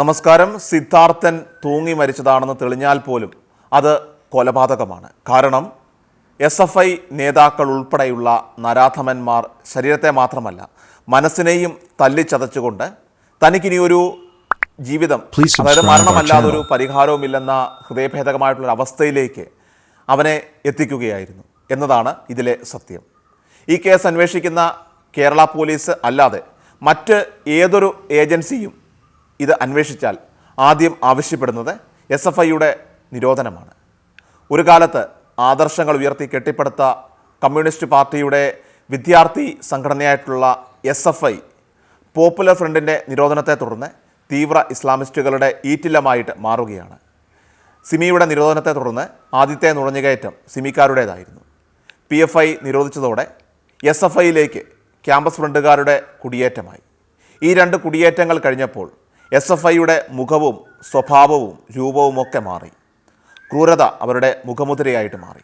നമസ്കാരം. സിദ്ധാർത്ഥൻ തൂങ്ങി മരിച്ചതാണെന്ന് തെളിഞ്ഞാൽ പോലും അത് കൊലപാതകമാണ്. കാരണം എസ് എഫ് ഐ നേതാക്കൾ ഉൾപ്പെടെയുള്ള നരാധമന്മാർ ശരീരത്തെ മാത്രമല്ല മനസ്സിനെയും തല്ലിച്ചതച്ചുകൊണ്ട് തനിക്കിനി ഒരു ജീവിതം അതായത് മരണമല്ലാതൊരു മരണമല്ലാതെ ഒരു channel. പരിഹാരവുമില്ലെന്ന ഹൃദയഭേദകമായിട്ടുള്ള അവസ്ഥയിലേക്ക് അവനെ എത്തിക്കുകയായിരുന്നു എന്നതാണ് ഇതിലെ സത്യം. ഈ കേസ് അന്വേഷിക്കുന്ന കേരള പോലീസ് അല്ലാതെ മറ്റ് ഏതൊരു ഏജൻസിയും ഇത് അന്വേഷിച്ചാൽ ആദ്യം ആവശ്യപ്പെടുന്നത് എസ് എഫ് ഐയുടെ നിരോധനമാണ്. ഒരു കാലത്ത് ആദർശങ്ങൾ ഉയർത്തി കെട്ടിപ്പടുത്ത കമ്മ്യൂണിസ്റ്റ് പാർട്ടിയുടെ വിദ്യാർത്ഥി സംഘടനയായിട്ടുള്ള എസ് എഫ് ഐ പോപ്പുലർ ഫ്രണ്ടിന്റെ നിരോധനത്തെ തുടർന്ന് തീവ്ര ഇസ്ലാമിസ്റ്റുകളുടെ ഈറ്റില്ലമായിട്ട് മാറുകയാണ്. സിമിയുടെ നിരോധനത്തെ തുടർന്ന് ആദ്യത്തെ നുഴഞ്ഞുകയറ്റം സിമിക്കാരുടേതായിരുന്നു. പി എഫ് ഐ നിരോധിച്ചതോടെ എസ് എഫ് ഐയിലേക്ക് ക്യാമ്പസ് ഫ്രണ്ടുകാരുടെ കുടിയേറ്റമായി. ഈ രണ്ട് കുടിയേറ്റങ്ങൾ കഴിഞ്ഞപ്പോൾ എസ് എഫ് ഐയുടെ മുഖവും സ്വഭാവവും രൂപവുമൊക്കെ മാറി. ക്രൂരത അവരുടെ മുഖമുദ്രയായിട്ട് മാറി.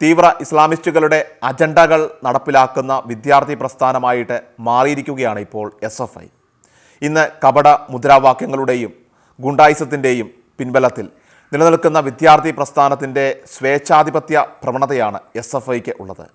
തീവ്ര ഇസ്ലാമിസ്റ്റുകളുടെ അജണ്ടകൾ നടപ്പിലാക്കുന്ന വിദ്യാർത്ഥി പ്രസ്ഥാനമായിട്ട് മാറിയിരിക്കുകയാണ് ഇപ്പോൾ എസ് എഫ് ഐ. ഇന്ന് കപട മുദ്രാവാക്യങ്ങളുടെയും ഗുണ്ടായിസത്തിന്റെയും പിൻബലത്തിൽ നിലനിൽക്കുന്ന വിദ്യാർത്ഥി പ്രസ്ഥാനത്തിന്റെ സ്വേച്ഛാധിപത്യ പ്രവണതയാണ് എസ് എഫ് ഐക്ക് ഉള്ളത്.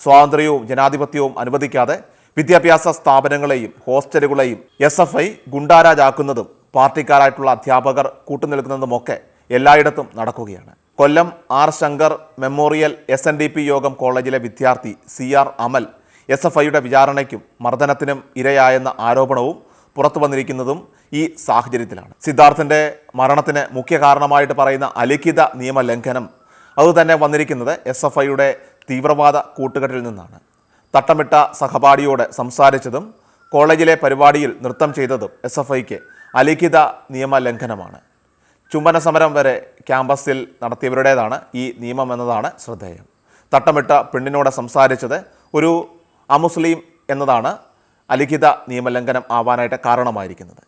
സ്വാതന്ത്ര്യവും ജനാധിപത്യവും അനുവദിക്കാതെ വിദ്യാഭ്യാസ സ്ഥാപനങ്ങളെയും ഹോസ്റ്റലുകളെയും എസ് എഫ് ഐ ഗുണ്ടാരാജാക്കുന്നതും പാർട്ടിക്കാരായിട്ടുള്ള അധ്യാപകർ കൂട്ടുനിൽക്കുന്നതുമൊക്കെ എല്ലായിടത്തും നടക്കുകയാണ്. Kollam R Shankar memorial S N D P യോഗം കോളേജിലെ വിദ്യാർത്ഥി C R Amal S F ഐയുടെ വിചാരണയ്ക്കും മർദ്ദനത്തിനും ഇരയായെന്ന ആരോപണവും പുറത്തു വന്നിരിക്കുന്നതും ഈ സാഹചര്യത്തിലാണ്. സിദ്ധാർത്ഥിന്റെ മരണത്തിന് മുഖ്യ കാരണമായിട്ട് പറയുന്ന അലിഖിത നിയമലംഘനം അതുതന്നെ വന്നിരിക്കുന്നത് എസ് എഫ് ഐയുടെ തീവ്രവാദ കൂട്ടുകെട്ടിൽ നിന്നാണ്. തട്ടമിട്ട സഹപാഠിയോട് സംസാരിച്ചതും കോളേജിലെ പരിപാടിയിൽ നൃത്തം ചെയ്തതും എസ് എഫ് ഐക്ക് അലിഖിത നിയമലംഘനമാണ്. ചുംബന സമരം വരെ ക്യാമ്പസിൽ നടത്തിയവരുടേതാണ് ഈ നിയമം എന്നതാണ് ശ്രദ്ധേയം. തട്ടമിട്ട പെണ്ണിനോട് സംസാരിച്ചത് ഒരു അമുസ്ലിം എന്നതാണ് അലിഖിത നിയമലംഘനം ആവാനായിട്ട് കാരണമായിരിക്കുന്നത്.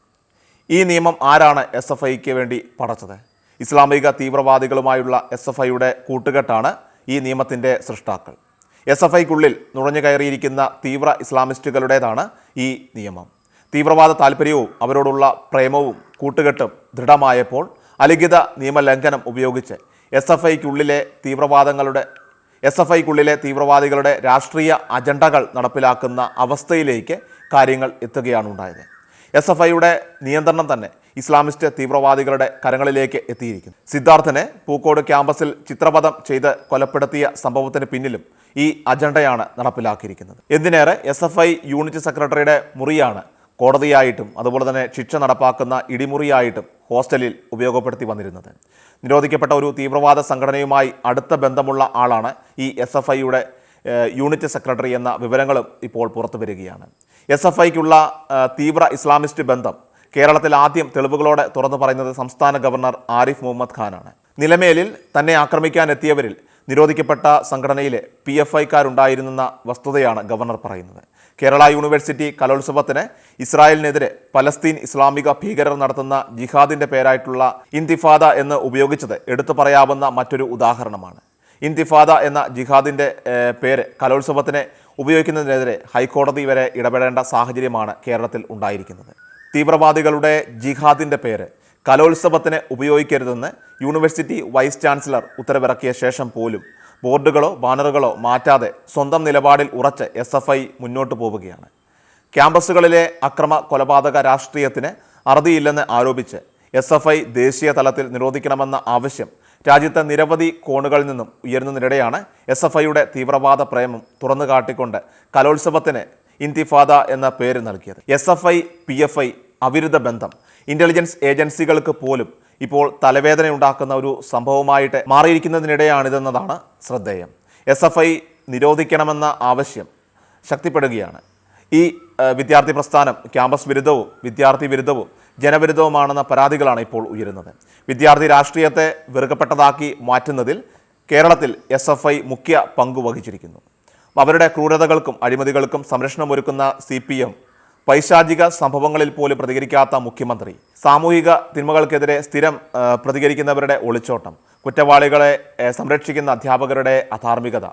ഈ നിയമം ആരാണ് എസ് എഫ് ഐക്ക് വേണ്ടി പടച്ചത്? ഇസ്ലാമിക തീവ്രവാദികളുമായുള്ള എസ് എഫ് ഐയുടെ കൂട്ടുകെട്ടാണ് ഈ നിയമത്തിന്റെ സൃഷ്ടാക്കൾ. എസ് എഫ് ഐക്കുള്ളിൽ നുഴഞ്ഞു കയറിയിരിക്കുന്ന തീവ്ര ഇസ്ലാമിസ്റ്റുകളുടേതാണ് ഈ നിയമം. തീവ്രവാദ താല്പര്യവും അവരോടുള്ള പ്രേമവും കൂട്ടുകെട്ടും ദൃഢമായപ്പോൾ അലിഖിത നിയമലംഘനം ഉപയോഗിച്ച് എസ് എഫ് ഐക്കുള്ളിലെ തീവ്രവാദങ്ങളുടെ എസ് എഫ് ഐക്കുള്ളിലെ തീവ്രവാദികളുടെ രാഷ്ട്രീയ അജണ്ടകൾ നടപ്പിലാക്കുന്ന അവസ്ഥയിലേക്ക് കാര്യങ്ങൾ എത്തുകയാണ് ഉണ്ടായത്. എസ് എഫ് ഐയുടെ നിയന്ത്രണം തന്നെ ഇസ്ലാമിസ്റ്റ് തീവ്രവാദികളുടെ കരങ്ങളിലേക്ക് എത്തിയിരിക്കുന്നു. സിദ്ധാർത്ഥനെ പൂക്കോട് ക്യാമ്പസിൽ ചിത്രപഥം ചെയ്ത് കൊലപ്പെടുത്തിയ സംഭവത്തിന് പിന്നിലും ഈ അജണ്ടയാണ് നടപ്പിലാക്കിയിരിക്കുന്നത്. എന്തിനേറെ എസ് എഫ് ഐ യൂണിറ്റ് സെക്രട്ടറിയുടെ മുറിയാണ് കോടതിയായിട്ടും അതുപോലെ തന്നെ ശിക്ഷ നടപ്പാക്കുന്ന ഇടിമുറിയായിട്ടും ഹോസ്റ്റലിൽ ഉപയോഗപ്പെടുത്തി വന്നിരുന്നത്. നിരോധിക്കപ്പെട്ട ഒരു തീവ്രവാദ സംഘടനയുമായി അടുത്ത ബന്ധമുള്ള ആളാണ് ഈ എസ് എഫ് ഐയുടെ യൂണിറ്റ് സെക്രട്ടറി എന്ന വിവരങ്ങളും ഇപ്പോൾ പുറത്തു വരികയാണ്. എസ് എഫ് ഐക്കുള്ള തീവ്ര ഇസ്ലാമിസ്റ്റ് ബന്ധം കേരളത്തിൽ ആദ്യം തെളിവുകളോടെ തുറന്നു പറയുന്നത് സംസ്ഥാന ഗവർണർ ആരിഫ് മുഹമ്മദ് ഖാനാണ്. നിലമേലിൽ തന്നെ ആക്രമിക്കാൻ എത്തിയവരിൽ നിരോധിക്കപ്പെട്ട സംഘടനയിലെ പി എഫ് ഐക്കാരുണ്ടായിരുന്നെന്ന വസ്തുതയാണ് ഗവർണർ പറയുന്നത്. കേരള യൂണിവേഴ്സിറ്റി കലോത്സവത്തിന് ഇസ്രായേലിനെതിരെ പലസ്തീൻ ഇസ്ലാമിക ഭീകരർ നടത്തുന്ന ജിഹാദിന്റെ പേരായിട്ടുള്ള ഇന്തിഫാദ എന്ന് ഉപയോഗിച്ചത് എടുത്തു പറയാവുന്ന മറ്റൊരു ഉദാഹരണമാണ്. ഇന്തിഫാദ എന്ന ജിഹാദിന്റെ പേര് കലോത്സവത്തിന് ഉപയോഗിക്കുന്നതിനെതിരെ ഹൈക്കോടതി വരെ ഇടപെടേണ്ട സാഹചര്യമാണ് കേരളത്തിൽ ഉണ്ടായിരിക്കുന്നത്. തീവ്രവാദികളുടെ ജിഹാദിന്റെ പേര് കലോത്സവത്തിന് ഉപയോഗിക്കരുതെന്ന് യൂണിവേഴ്സിറ്റി വൈസ് ചാൻസലർ ഉത്തരവിറക്കിയ ശേഷം പോലും ബോർഡുകളോ ബാനറുകളോ മാറ്റാതെ സ്വന്തം നിലപാടിൽ ഉറച്ച് എസ് എഫ് ഐ മുന്നോട്ട് പോവുകയാണ്. ക്യാമ്പസുകളിലെ അക്രമ കൊലപാതക രാഷ്ട്രീയത്തിന് അറുതിയില്ലെന്ന് ആരോപിച്ച് എസ് എഫ് ഐ ദേശീയ തലത്തിൽ നിരോധിക്കണമെന്ന ആവശ്യം രാജ്യത്തെ നിരവധി കോണുകളിൽ നിന്നും ഉയരുന്നതിനിടെയാണ് എസ് എഫ് ഐയുടെ തീവ്രവാദ പ്രേമം തുറന്നു കാട്ടിക്കൊണ്ട് കലോത്സവത്തിന് ഇന്തിഫാദ എന്ന പേര് നൽകിയത്. S F I P F I അവിരുദ്ധ ബന്ധം ഇന്റലിജൻസ് ഏജൻസികൾക്ക് പോലും ഇപ്പോൾ തലവേദന ഉണ്ടാക്കുന്ന ഒരു സംഭവമായിട്ട് മാറിയിരിക്കുന്നതിനിടെയാണിതെന്നതാണ് ശ്രദ്ധേയം. എസ് എഫ് ഐ നിരോധിക്കണമെന്ന ആവശ്യം ശക്തിപ്പെടുകയാണ്. ഈ വിദ്യാർത്ഥി പ്രസ്ഥാനം ക്യാമ്പസ് വിരുദ്ധവും വിദ്യാർത്ഥി വിരുദ്ധവും ജനവിരുദ്ധവുമാണെന്ന പരാതികളാണ് ഇപ്പോൾ ഉയരുന്നത്. വിദ്യാർത്ഥി രാഷ്ട്രീയത്തെ വെറുക്കപ്പെട്ടതാക്കി മാറ്റുന്നതിൽ കേരളത്തിൽ എസ് എഫ് ഐ മുഖ്യ പങ്ക് വഹിച്ചിരിക്കുന്നു. അവരുടെ ക്രൂരതകൾക്കും അഴിമതികൾക്കും സംരക്ഷണമൊരുക്കുന്ന സി പി എം പൈശാചിക സംഭവങ്ങളിൽ പോലും പ്രതികരിക്കാത്ത മുഖ്യമന്ത്രി. സാമൂഹിക തിന്മകൾക്കെതിരെ സ്ഥിരം പ്രതികരിക്കുന്നവരുടെ ഒളിച്ചോട്ടം. കുറ്റവാളികളെ സംരക്ഷിക്കുന്ന അധ്യാപകരുടെ അധാർമികത.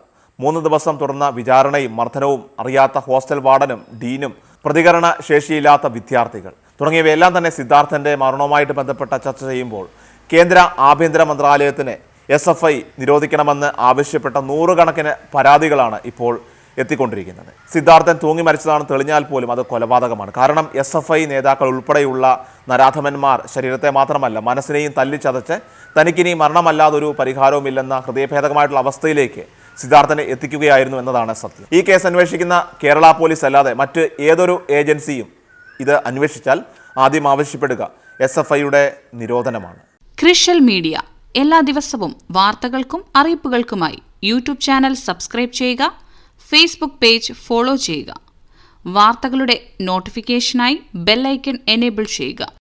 മൂന്ന് ദിവസം തുടർന്ന വിചാരണയും മർദ്ദനവും അറിയാത്ത ഹോസ്റ്റൽ വാർഡനും ഡീനും പ്രതികരണ ശേഷിയില്ലാത്ത വിദ്യാർത്ഥികൾ. തുടങ്ങിയവയെല്ലാം തന്നെ സിദ്ധാർത്ഥന്റെ മരണവുമായിട്ട് ബന്ധപ്പെട്ട ചർച്ച ചെയ്യുമ്പോൾ കേന്ദ്ര ആഭ്യന്തര മന്ത്രാലയത്തിന് എസ് എഫ് ഐ നിരോധിക്കണമെന്ന് ആവശ്യപ്പെട്ട നൂറുകണക്കിന് പരാതികളാണ് ഇപ്പോൾ എത്തിക്കൊണ്ടിരിക്കുന്നത്. സിദ്ധാർത്ഥൻ തൂങ്ങി മരിച്ചതാണ് തെളിഞ്ഞാൽ പോലും അത് കൊലപാതകമാണ്. കാരണം എസ് എഫ് ഐ നേതാക്കൾ ഉൾപ്പെടെയുള്ള നരാധമന്മാർ ശരീരത്തെ മാത്രമല്ല മനസ്സിനെയും തല്ലിച്ചതച്ച് തനിക്കിനി മരണമല്ലാതൊരു പരിഹാരവുമില്ലെന്ന ഹൃദയഭേദകമായിട്ടുള്ള അവസ്ഥയിലേക്ക് സിദ്ധാർത്ഥനെ എത്തിക്കുകയായിരുന്നു എന്നതാണ് സത്യം. ഈ കേസ് അന്വേഷിക്കുന്ന കേരള പോലീസ് അല്ലാതെ മറ്റ് ഏതൊരു ഏജൻസിയും ഇത് അന്വേഷിച്ചാൽ ആദ്യം ആവശ്യപ്പെടുക എസ് എഫ് ഐയുടെ നിരോധനമാണ്. ക്രിഷ്യൽ മീഡിയ. എല്ലാ ദിവസവും വാർത്തകൾക്കും അറിയിപ്പുകൾക്കുമായി യൂട്യൂബ് ചാനൽ സബ്സ്ക്രൈബ് ചെയ്യുക. ഫേസ്ബുക്ക് പേജ് ഫോളോ ചെയ്യുക. വാർത്തകളുടെ നോട്ടിഫിക്കേഷനായി ബെല്ലൈക്കൺ എനേബിൾ ചെയ്യുക.